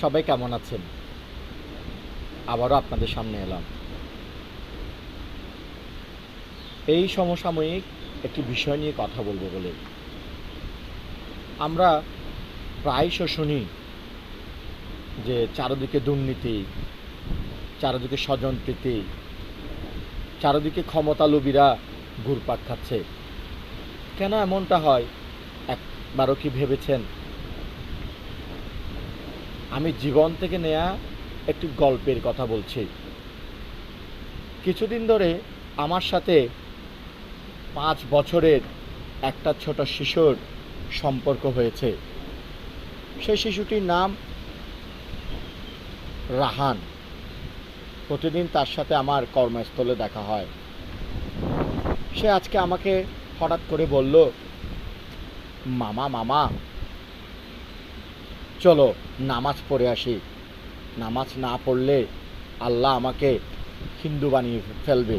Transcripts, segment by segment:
সবাই কেমন আছেন? আবারও আপনাদের সামনে এলাম। এই সমসাময়িক একটি বিষয় নিয়ে কথা বলব বলে। আমরা প্রায়শ শুনি যে চারদিকে দুর্নীতি, চারদিকে স্বজনপ্রীতি, চারদিকে ক্ষমতালোভীরা ঘুরপাক খাচ্ছে। কেন এমনটা হয়? একবারও কি ভেবেছেন? আমি জীবন থেকে নেয়া একটি গল্পের কথা বলছি। কিছুদিন ধরে আমার সাথে পাঁচ বছরের একটা ছোট শিশুর সম্পর্ক হয়েছে। সেই শিশুটির নাম রাহান। প্রতিদিন তার সাথে আমার কর্মস্থলে দেখা হয়। সে আজকে আমাকে হঠাৎ করে বলল, মামা মামা চলো নামাজ পড়ে আসি। নামাজ না পড়লে আল্লাহ আমাকে হিন্দু বানিয়ে ফেলবে।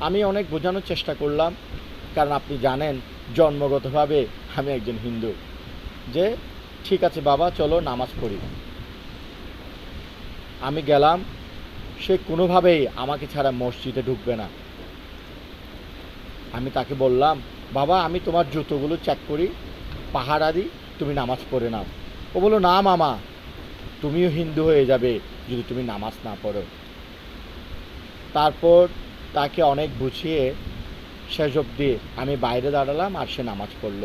আমি অনেক বোঝানোর চেষ্টা করলাম, কারণ আপনি জানেন, জন্মগতভাবে আমি একজন হিন্দু। যে, ঠিক আছে বাবা, চলো নামাজ পড়ি। আমি গেলাম, সে কোনোভাবেই আমাকে ছাড়া মসজিদে ঢুকবে না। আমি তাকে বললাম, বাবা, আমি তোমার জুতোগুলো চেক করি, পাহারা দিই তুমি নামাজ পড়ে নাও। ও বলল, না মামা, তুমিও হিন্দু হয়ে যাবে যদি তুমি নামাজ না পড়ো। তারপর তাকে অনেক বুঝিয়ে শেষ অবধি আমি বাইরে দাঁড়ালাম আর সে নামাজ পড়ল।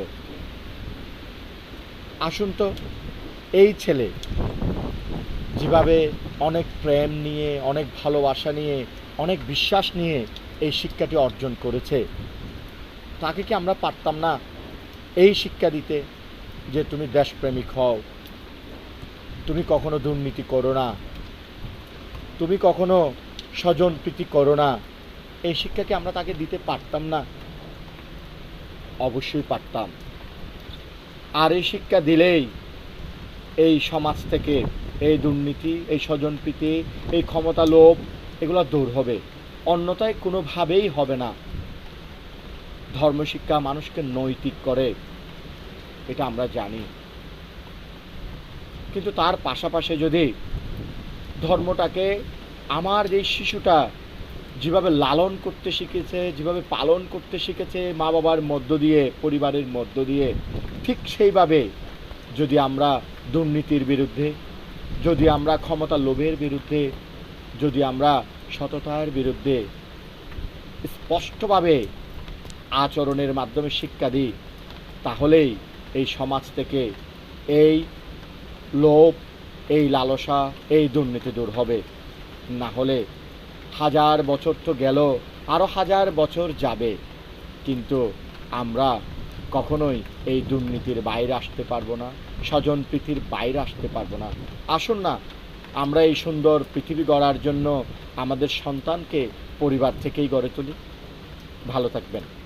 আসুন তো, এই ছেলে যেভাবে অনেক প্রেম নিয়ে, অনেক ভালোবাসা নিয়ে, অনেক বিশ্বাস নিয়ে এই শিক্ষাটি অর্জন করেছে, তাকে কি আমরা পারতাম না এই শিক্ষা দিতে? যে তুমি দেশপ্রেমিক হও। তুমি কখনো দুর্নীতি করো না। তুমি কখনো স্বজনপ্রীতি করো না। এই শিক্ষাকে আমরা তাকে দিতে পারতাম না? অবশ্যই পারতাম। আর এই শিক্ষা দিলেই এই সমাজ থেকে এই দুর্নীতি, এই স্বজনপ্রীতি এই ক্ষমতা লোভ এগুলো দূর হবে। অন্যথায় কোনোভাবেই হবে না। ধর্মশিক্ষা মানুষকে নৈতিক করে। এটা আমরা জানি। কিন্তু তার পাশাপাশি যদি ধর্মটাকে আমার যে শিশুটা যেভাবে লালন করতে শিখেছে, যেভাবে পালন করতে শিখেছে মা বাবার মধ্য দিয়ে, পরিবারের মধ্য দিয়ে, ঠিক সেইভাবে যদি আমরা দুর্নীতির বিরুদ্ধে, যদি আমরা ক্ষমতা লোভের বিরুদ্ধে, যদি আমরা সততার বিরুদ্ধে স্পষ্টভাবে আচরণের মাধ্যমে শিক্ষা দিই, তাহলেই এই সমাজ থেকে এই লোভ, এই লালসা, এই দুর্নীতি দূর হবে। না হলে হাজার বছর তো গেল আরও হাজার বছর যাবে। কিন্তু আমরা কখনোই এই দুর্নীতির বাইরে আসতে পারব না, স্বজন প্রীতির বাইরে আসতে পারব না। আসুন না, আমরা এই সুন্দর পৃথিবী গড়ার জন্য আমাদের সন্তানকে পরিবার থেকেই গড়ে তুলি। ভালো থাকবেন।